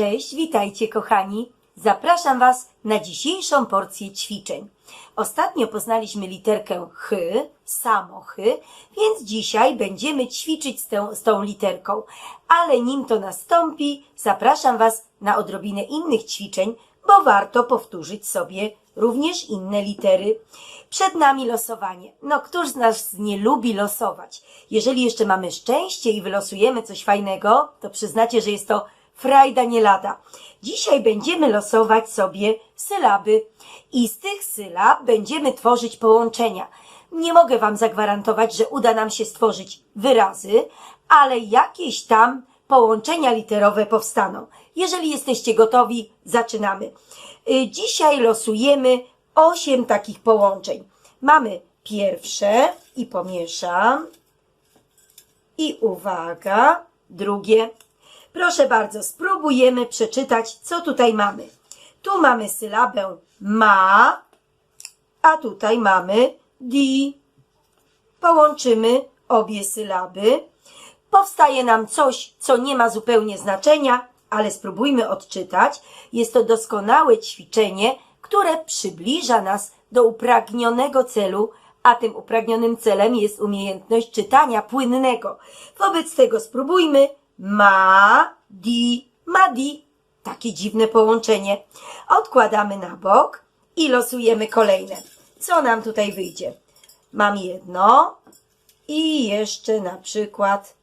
Cześć, witajcie kochani. Zapraszam Was na dzisiejszą porcję ćwiczeń. Ostatnio poznaliśmy literkę H, samochy, więc dzisiaj będziemy ćwiczyć z, z tą literką. Ale nim to nastąpi, zapraszam Was na odrobinę innych ćwiczeń, bo warto powtórzyć sobie również inne litery. Przed nami losowanie. No, któż z nas nie lubi losować? Jeżeli jeszcze mamy szczęście i wylosujemy coś fajnego, to przyznacie, że jest to frajda nie lada. Dzisiaj będziemy losować sobie sylaby i z tych sylab będziemy tworzyć połączenia. Nie mogę Wam zagwarantować, że uda nam się stworzyć wyrazy, ale jakieś tam połączenia literowe powstaną. Jeżeli jesteście gotowi, zaczynamy. Y, Dzisiaj losujemy osiem takich połączeń. Mamy pierwsze i pomieszam. I uwaga, drugie. Proszę bardzo, spróbujemy przeczytać, co tutaj mamy. Tu mamy sylabę ma, a tutaj mamy di. Połączymy obie sylaby. Powstaje nam coś, co nie ma zupełnie znaczenia, ale spróbujmy odczytać. Jest to doskonałe ćwiczenie, które przybliża nas do upragnionego celu, a tym upragnionym celem jest umiejętność czytania płynnego. Wobec tego spróbujmy ma, di, madi. Takie dziwne połączenie. Odkładamy na bok i losujemy kolejne. Co nam tutaj wyjdzie? Mam jedno i jeszcze na przykład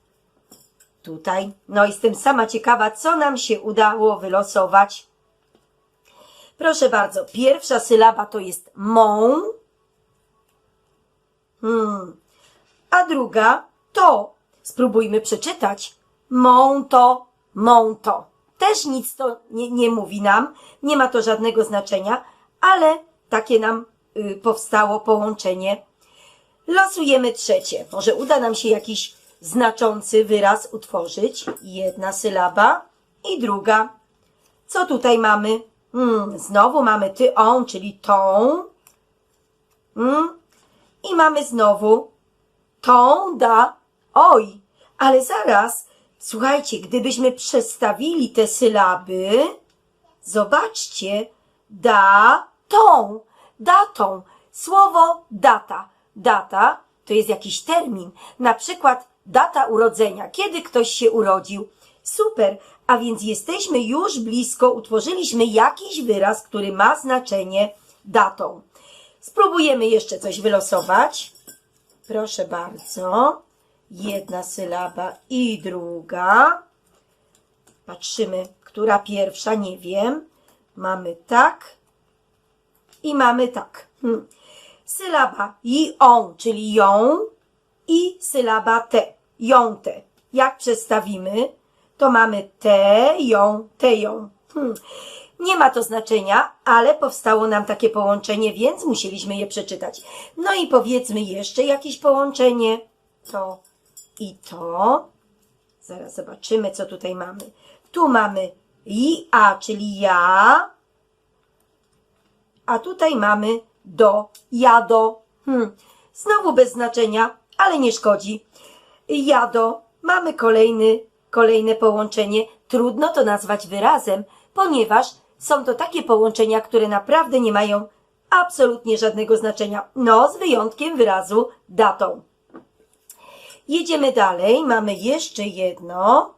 tutaj. No jestem sama ciekawa, co nam się udało wylosować. Proszę bardzo, pierwsza sylaba to jest mą. Hmm. A druga to, spróbujmy przeczytać, mą to, mą to. Też nic to nie, nie mówi nam, nie ma to żadnego znaczenia, ale takie nam y, powstało połączenie. Losujemy trzecie. Może uda nam się jakiś znaczący wyraz utworzyć. Jedna sylaba i druga. Co tutaj mamy? Hmm, znowu mamy ty, on, czyli tą. Hmm. I mamy znowu tą, da, oj. Ale zaraz, słuchajcie, gdybyśmy przestawili te sylaby, zobaczcie, da, tą, datą. Słowo data. Data to jest jakiś termin. Na przykład data urodzenia. Kiedy ktoś się urodził. Super. A więc jesteśmy już blisko, utworzyliśmy jakiś wyraz, który ma znaczenie datą. Spróbujemy jeszcze coś wylosować. Proszę bardzo. Jedna sylaba i druga. Patrzymy, która pierwsza, nie wiem. Mamy tak i mamy tak. Hmm. Sylaba i on, czyli ją i sylaba te, ją te. Jak przestawimy, to mamy te, ją, te, ją. Hmm. Nie ma to znaczenia, ale powstało nam takie połączenie, więc musieliśmy je przeczytać. No i powiedzmy jeszcze jakieś połączenie. To i to. Zaraz zobaczymy, co tutaj mamy. Tu mamy i a, czyli ja. A tutaj mamy do, jado. Hmm. Znowu bez znaczenia, ale nie szkodzi. Jado. Mamy kolejny, kolejne połączenie. Trudno to nazwać wyrazem, ponieważ są to takie połączenia, które naprawdę nie mają absolutnie żadnego znaczenia. No, z wyjątkiem wyrazu datą. Jedziemy dalej. Mamy jeszcze jedno.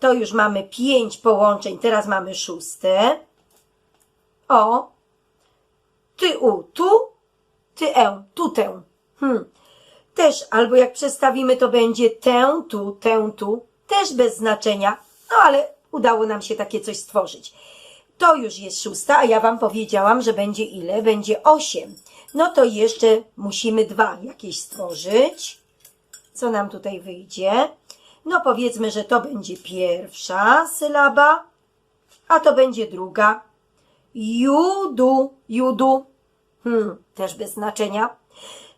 To już mamy pięć połączeń. Teraz mamy szóste. O. Ty u tu, ty e, tutę. Hmm. Też albo jak przestawimy, to będzie tę tu, tę tu. Też bez znaczenia. No ale udało nam się takie coś stworzyć. To już jest szósta, a ja Wam powiedziałam, że będzie ile? Będzie osiem. No to jeszcze musimy dwa jakieś stworzyć. Co nam tutaj wyjdzie? No powiedzmy, że to będzie pierwsza sylaba, a to będzie druga. Judu, judu. Hmm, też bez znaczenia.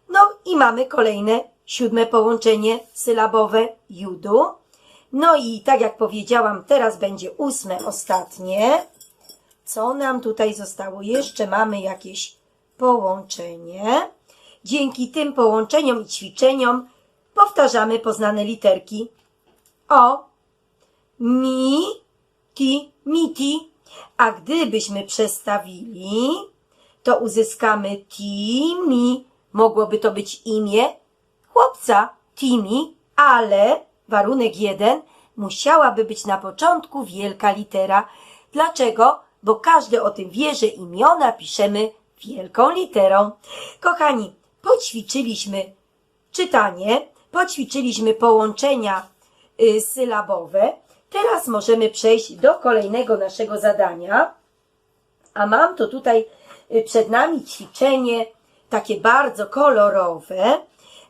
No i mamy kolejne siódme połączenie sylabowe judu. No i tak jak powiedziałam, teraz będzie ósme, ostatnie. Co nam tutaj zostało? Jeszcze mamy jakieś połączenie. Dzięki tym połączeniom i ćwiczeniom powtarzamy poznane literki. O, mi, ti, miti. A gdybyśmy przestawili, to uzyskamy Timi. Mogłoby to być imię chłopca Timi, ale warunek jeden, musiałaby być na początku wielka litera. Dlaczego? Bo każdy o tym wie, że imiona piszemy wielką literą. Kochani, poćwiczyliśmy czytanie, poćwiczyliśmy połączenia y, sylabowe. Teraz możemy przejść do kolejnego naszego zadania. A mam to tutaj y, przed nami ćwiczenie takie bardzo kolorowe.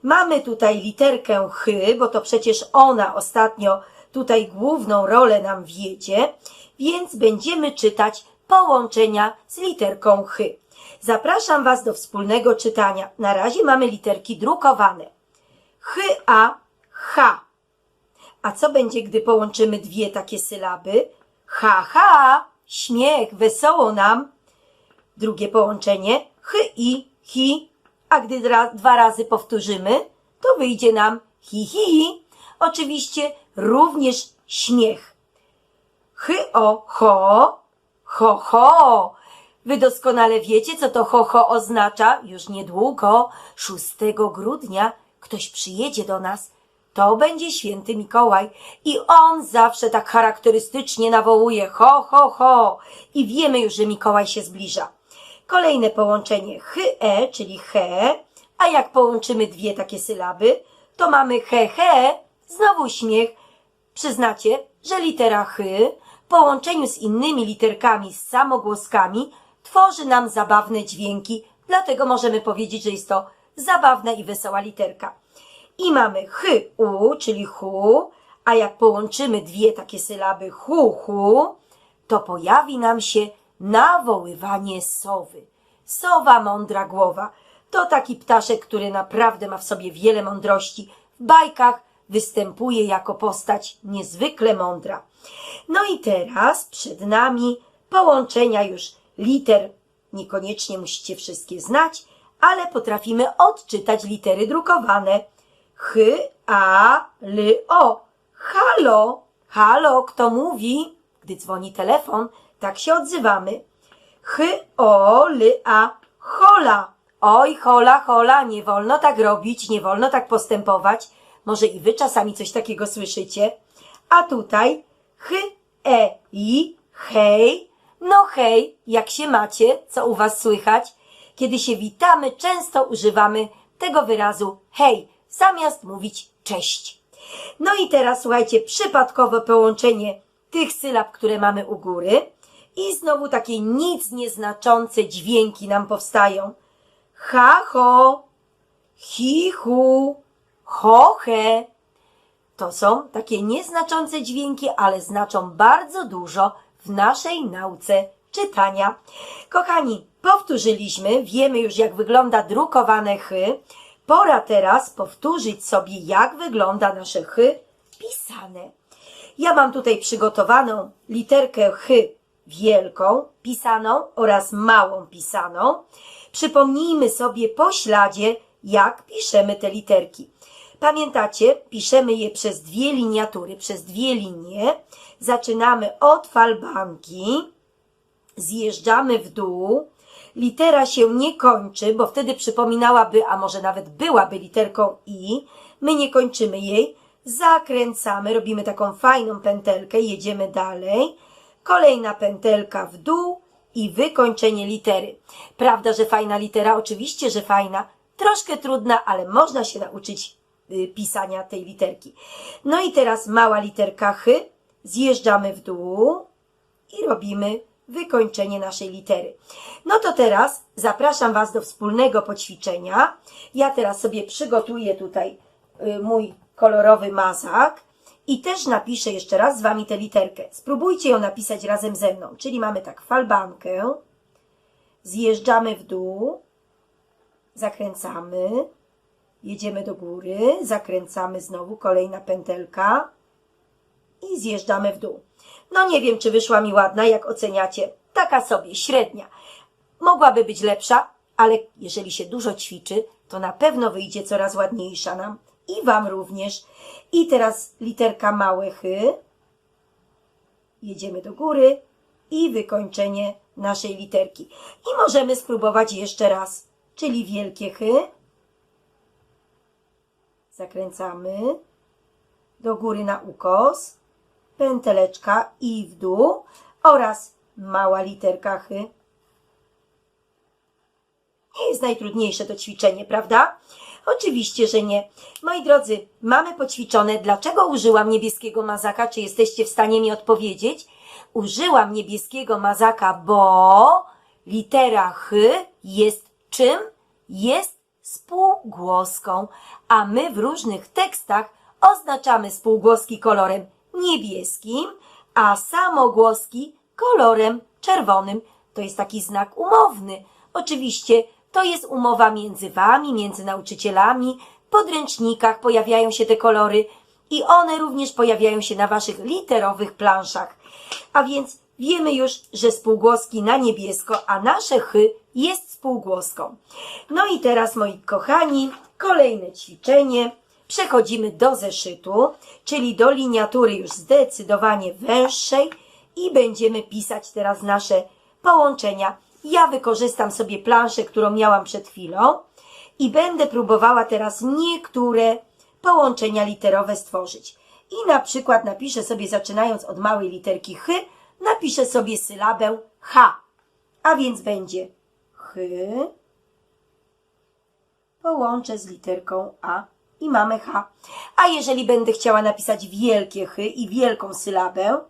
Mamy tutaj literkę Ch, bo to przecież ona ostatnio tutaj główną rolę nam wiedzie, więc będziemy czytać połączenia z literką Ch. Zapraszam Was do wspólnego czytania. Na razie mamy literki drukowane. Ch, A, H. A co będzie, gdy połączymy dwie takie sylaby? Ha, ha, śmiech, wesoło nam. Drugie połączenie ch i hi, a gdy dwa razy powtórzymy, to wyjdzie nam hi, hi, hi. Oczywiście również śmiech. Ch, o, ho, ho, ho. Wy doskonale wiecie, co to ho, ho oznacza. Już niedługo, 6 grudnia, ktoś przyjedzie do nas. To będzie święty Mikołaj i on zawsze tak charakterystycznie nawołuje ho, ho, ho i wiemy już, że Mikołaj się zbliża. Kolejne połączenie hy-e, czyli he, a jak połączymy dwie takie sylaby, to mamy he, he, znowu śmiech. Przyznacie, że litera chy w połączeniu z innymi literkami, z samogłoskami, tworzy nam zabawne dźwięki, dlatego możemy powiedzieć, że jest to zabawna i wesoła literka. I mamy chy, u, czyli hu, a jak połączymy dwie takie sylaby hu, hu, to pojawi nam się nawoływanie sowy. Sowa mądra głowa to taki ptaszek, który naprawdę ma w sobie wiele mądrości. W bajkach występuje jako postać niezwykle mądra. No i teraz przed nami połączenia już liter. Niekoniecznie musicie wszystkie znać, ale potrafimy odczytać litery drukowane. Ch, a, l, o. Halo, halo, kto mówi? Gdy dzwoni telefon, tak się odzywamy. Ch, o, l, a, hola. Oj, hola, hola, nie wolno tak robić, nie wolno tak postępować. Może i wy czasami coś takiego słyszycie. A tutaj ch, e, i, hej. No hej, jak się macie? Co u was słychać? Kiedy się witamy, często używamy tego wyrazu hej, zamiast mówić cześć. No i teraz słuchajcie, przypadkowe połączenie tych sylab, które mamy u góry i znowu takie nic nieznaczące dźwięki nam powstają. Ha, ho, hi, hu, ho, he. To są takie nieznaczące dźwięki, ale znaczą bardzo dużo w naszej nauce czytania. Kochani, powtórzyliśmy, wiemy już jak wygląda drukowane chy. Pora teraz powtórzyć sobie, jak wygląda nasze chy pisane. Ja mam tutaj przygotowaną literkę chy wielką, pisaną oraz małą pisaną. Przypomnijmy sobie po śladzie, jak piszemy te literki. Pamiętacie, piszemy je przez dwie liniatury, przez dwie linie. Zaczynamy od falbanki, zjeżdżamy w dół. Litera się nie kończy, bo wtedy przypominałaby, a może nawet byłaby literką i. My nie kończymy jej. Zakręcamy, robimy taką fajną pętelkę, jedziemy dalej. Kolejna pętelka w dół i wykończenie litery. Prawda, że fajna litera? Oczywiście, że fajna. Troszkę trudna, ale można się nauczyć y, pisania tej literki. No i teraz mała literka H. Zjeżdżamy w dół i robimy wykończenie naszej litery. No to teraz zapraszam Was do wspólnego poćwiczenia. Ja teraz sobie przygotuję tutaj y, mój kolorowy mazak i też napiszę jeszcze raz z Wami tę literkę. Spróbujcie ją napisać razem ze mną. Czyli mamy tak falbankę, zjeżdżamy w dół, zakręcamy, jedziemy do góry, zakręcamy znowu, kolejna pętelka i zjeżdżamy w dół. No nie wiem, czy wyszła mi ładna, jak oceniacie. Taka sobie, średnia. Mogłaby być lepsza, ale jeżeli się dużo ćwiczy, to na pewno wyjdzie coraz ładniejsza nam i Wam również. I teraz literka małe chy. jedziemy do góry i wykończenie naszej literki. I możemy spróbować jeszcze raz, czyli wielkie chy. Zakręcamy do góry na ukos, pęteleczka i w dół oraz mała literka chy. Nie jest najtrudniejsze to ćwiczenie, prawda? Oczywiście, że nie. Moi drodzy, mamy poćwiczone. Dlaczego użyłam niebieskiego mazaka? Czy jesteście w stanie mi odpowiedzieć? Użyłam niebieskiego mazaka, bo litera Ch jest czym? Jest spółgłoską, a my w różnych tekstach oznaczamy spółgłoski kolorem niebieskim, a samogłoski kolorem czerwonym. To jest taki znak umowny. Oczywiście to jest umowa między wami, między nauczycielami. W podręcznikach pojawiają się te kolory i one również pojawiają się na waszych literowych planszach. A więc wiemy już, że spółgłoski na niebiesko, a nasze chy jest spółgłoską. No i teraz, moi kochani, kolejne ćwiczenie. Przechodzimy do zeszytu, czyli do liniatury już zdecydowanie węższej i będziemy pisać teraz nasze połączenia. Ja wykorzystam sobie planszę, którą miałam przed chwilą i będę próbowała teraz niektóre połączenia literowe stworzyć. I na przykład napiszę sobie, zaczynając od małej literki H, napiszę sobie sylabę H. A więc będzie H, połączę z literką A i mamy H. A jeżeli będę chciała napisać wielkie H i wielką sylabę,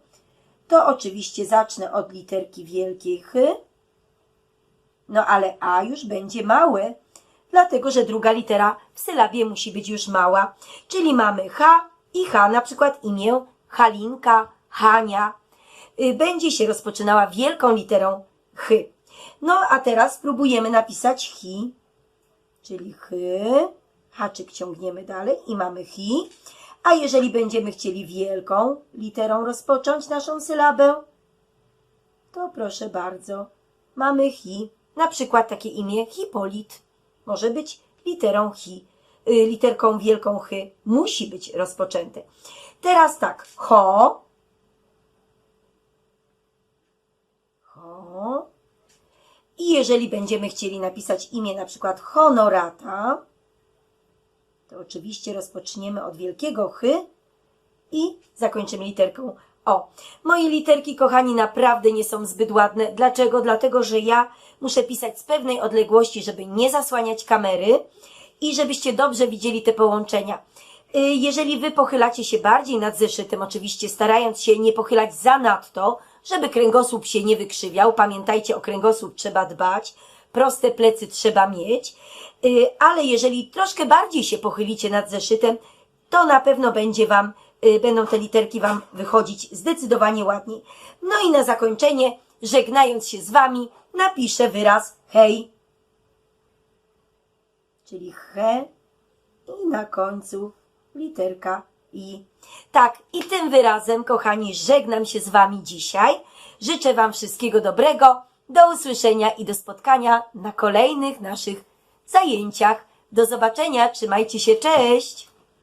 to oczywiście zacznę od literki wielkiej H, no ale A już będzie małe, dlatego że druga litera w sylabie musi być już mała. Czyli mamy H i H, na przykład imię Halinka, Hania. Y, Będzie się rozpoczynała wielką literą Ch. No a teraz spróbujemy napisać Hi, czyli Ch. Haczyk ciągniemy dalej i mamy Hi. A jeżeli będziemy chcieli wielką literą rozpocząć naszą sylabę, to proszę bardzo, mamy Hi. Na przykład takie imię Hipolit. Może być literą Hi, y, literką wielką H. Musi być rozpoczęte. Teraz tak, Ho. Ho. I jeżeli będziemy chcieli napisać imię na przykład Honorata, to oczywiście rozpoczniemy od wielkiego H i zakończymy literką O. Moje literki, kochani, naprawdę nie są zbyt ładne. Dlaczego? Dlatego, że ja muszę pisać z pewnej odległości, żeby nie zasłaniać kamery i żebyście dobrze widzieli te połączenia. Y, Jeżeli wy pochylacie się bardziej nad zeszytem, oczywiście starając się nie pochylać za nadto, żeby kręgosłup się nie wykrzywiał, pamiętajcie, o kręgosłup trzeba dbać, proste plecy trzeba mieć, ale jeżeli troszkę bardziej się pochylicie nad zeszytem, to na pewno będzie wam, y, będą te literki wam wychodzić zdecydowanie ładniej. No i na zakończenie, żegnając się z wami, napiszę wyraz hej. Czyli he i na końcu literka i. Tak, i tym wyrazem, kochani, żegnam się z wami dzisiaj. Życzę wam wszystkiego dobrego. Do usłyszenia i do spotkania na kolejnych naszych zajęciach. Do zobaczenia, trzymajcie się, cześć!